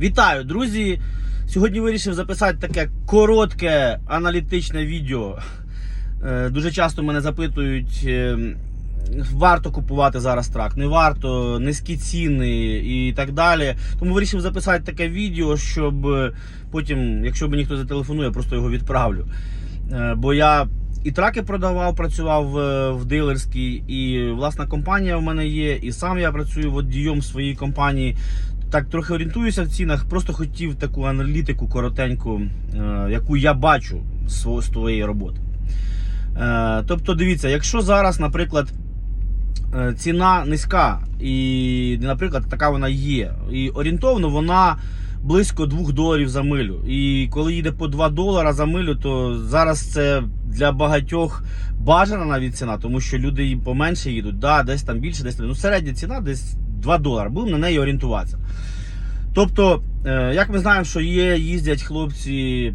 Вітаю, друзі! Сьогодні вирішив записати таке коротке аналітичне відео. Е, Дуже часто мене запитують, е, варто купувати зараз трак, не варто, низькі ціни і так далі. Тому вирішив записати таке відео, щоб е, потім, якщо мені хтось зателефонує, я просто його відправлю. Бо я і траки продавав, працював в дилерській, і власна компанія в мене є, і сам я працюю водієм в своїй компанії. Так, трохи орієнтуюся в цінах. Просто хотів таку аналітику коротеньку, е, яку я бачу з твоєї роботи. Е, тобто, дивіться, якщо зараз, наприклад, е, ціна низька, і, наприклад, така вона є, і орієнтовно вона близько 2 доларів за милю. І коли їде по 2 долара за милю, то зараз це для багатьох бажана навіть ціна, тому що люди і поменше їдуть, да, десь там більше, десь ну, середня ціна десь 2 долари. Будемо на неї орієнтуватися. Тобто, е, як ми знаємо, що є, їздять хлопці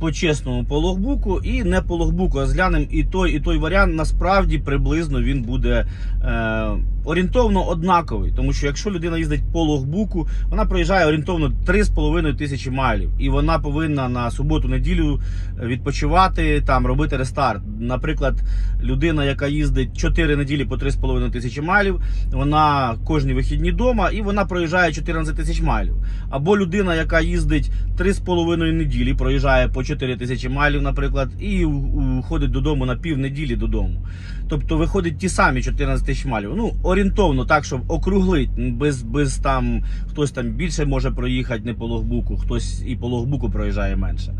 по-чесному по логбуку і не по логбуку. Розглянемо і той, і той варіант насправді приблизно він буде е, орієнтовно однаковий. Тому що якщо людина їздить по логбуку, вона проїжджає орієнтовно 3,5 тисячі майлів, і вона повинна на суботу-неділю відпочивати, там робити рестарт. Наприклад, людина, яка їздить 4 неділі по 3,5 тисячі майлів, вона кожні вихідні вдома і вона проїжджає 14 тисяч майлів. Або людина, яка їздить 3,5 неділі, проїжджає по 4 тисячі майлів, наприклад, і ходить додому на пів неділі додому. Тобто виходить ті самі 14 тисяч майлів. Ну, орієнтовно так, щоб округлить, без, без там хтось там більше може проїхати не по логбуку, хтось і по логбуку проїжджає менше.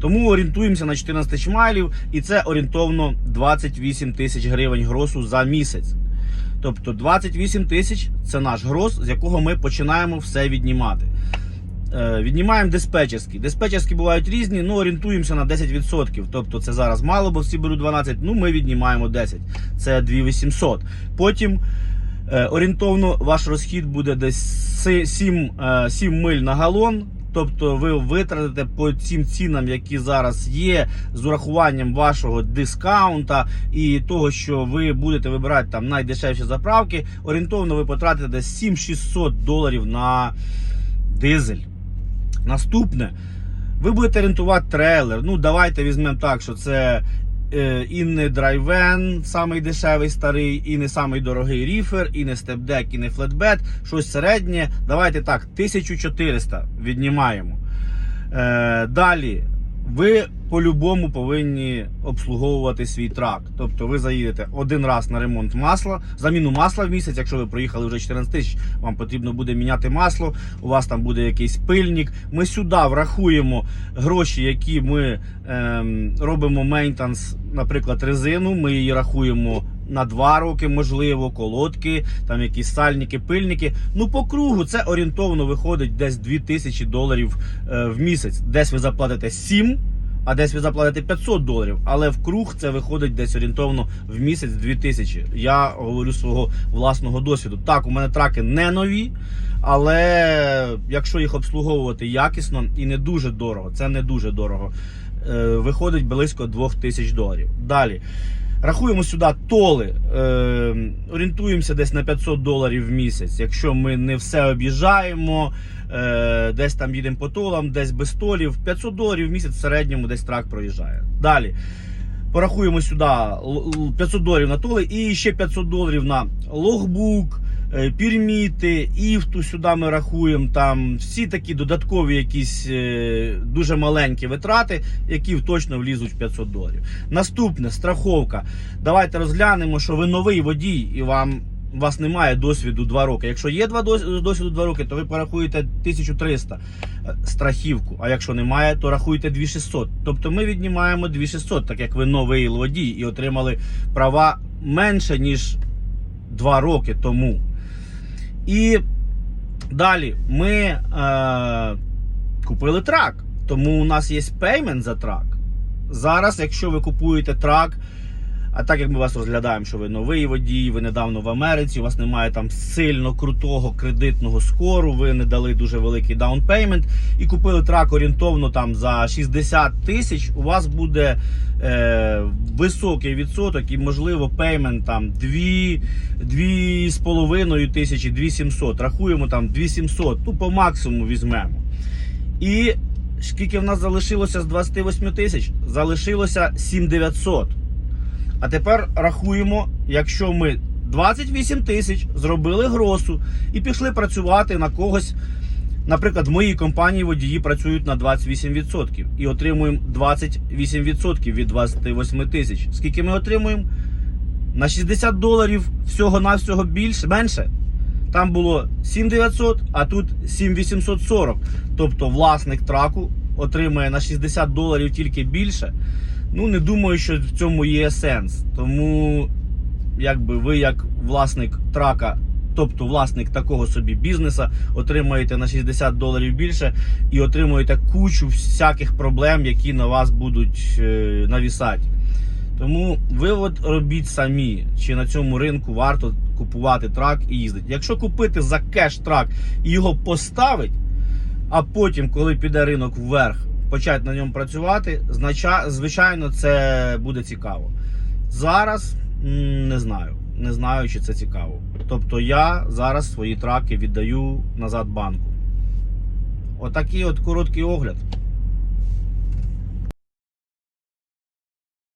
Тому орієнтуємося на 14 тисяч майлів, і це орієнтовно 28 тисяч гривень гросу за місяць. Тобто 28 тисяч це наш гроз, з якого ми починаємо все віднімати. Е, Віднімаємо диспетчерські. Диспетчерські бувають різні, ну орієнтуємося на 10%. Тобто це зараз мало, бо всі беруть 12, ну ми віднімаємо 10. Це 2800. Потім е, орієнтовно ваш розхід буде десь 7, 7 миль на галон. Тобто ви витратите по цим цінам, які зараз є, з урахуванням вашого дискаунта і того, що ви будете вибирати там найдешевші заправки, орієнтовно ви потратите десь 7600 доларів на дизель. Наступне, ви будете орієнтувати трейлер. Ну, давайте візьмемо так, що це е, і не драйвен, самий дешевий старий, і не самий дорогий ріфер, і не степдек, і не флетбет, щось середнє. Давайте так, 1400 віднімаємо. Е, далі, ви по-любому повинні обслуговувати свій трак. Тобто ви заїдете один раз на ремонт масла, заміну масла в місяць. Якщо ви проїхали вже 14 тисяч, вам потрібно буде міняти масло. У вас там буде якийсь пильник. Ми сюди врахуємо гроші, які ми ем, робимо мейнтанс, наприклад, резину. Ми її рахуємо. На два роки, можливо, колодки, там якісь сальники, пильники. Ну, по кругу це орієнтовно виходить десь 2000 доларів е, в місяць. Десь ви заплатите 7, а десь ви заплатите 500 доларів. Але в круг це виходить десь орієнтовно в місяць 2000. Я говорю свого власного досвіду. Так, у мене траки не нові, але якщо їх обслуговувати якісно і не дуже дорого, це не дуже дорого. е, Виходить близько 2000 доларів. Далі. Рахуємо сюди толи, е, орієнтуємося десь на 500 доларів в місяць. Якщо ми не все об'їжджаємо, е, десь там їдемо по толам, десь без толів, 500 доларів в місяць в середньому десь трак проїжджає. Далі. Порахуємо сюди л- л- 500 доларів на толи і ще 500 доларів на логбук, е, пірміти, іфту сюди ми рахуємо. Там всі такі додаткові якісь е, дуже маленькі витрати, які точно влізуть в 500 доларів. Наступне страховка. Давайте розглянемо, що ви новий водій і вам. У вас немає досвіду 2 роки. Якщо є два досвіду 2 роки, то ви порахуєте 1300 е, страхівку. А якщо немає, то рахуйте 2600. Тобто ми віднімаємо 2600, так як ви новий водій і отримали права менше, ніж 2 роки тому. І далі ми е, купили трак. Тому у нас є пеймент за трак. Зараз, якщо ви купуєте трак, А так як ми вас розглядаємо, що ви новий водій, ви недавно в Америці, у вас немає там сильно крутого кредитного скору, ви не дали дуже великий даунпеймент і купили трак орієнтовно там за 60 тисяч, у вас буде е, високий відсоток і, можливо, пеймент там 2, 2,5 тисячі, 2700. Рахуємо там 2700, ну по максимуму візьмемо. І скільки в нас залишилося з 28 тисяч? Залишилося 7900. А тепер рахуємо, якщо ми 28 тисяч зробили гросу і пішли працювати на когось. Наприклад, в моїй компанії водії працюють на 28% і отримуємо 28% від 28 тисяч. Скільки ми отримуємо? На 60 доларів всього-навсього більше, менше. Там було 7900, а тут 7840. Тобто власник траку отримує на 60 доларів тільки більше. Ну, не думаю, що в цьому є сенс. Тому, якби ви, як власник трака, тобто власник такого собі бізнеса, отримаєте на 60 доларів більше і отримуєте кучу всяких проблем, які на вас будуть е, навісати. Тому ви робіть самі, чи на цьому ринку варто купувати трак і їздити. Якщо купити за кеш трак і його поставить, а потім, коли піде ринок вверх, почати на ньому працювати, звичайно, це буде цікаво. Зараз не знаю. Не знаю, чи це цікаво. Тобто я зараз свої траки віддаю назад банку. Отакий от короткий огляд.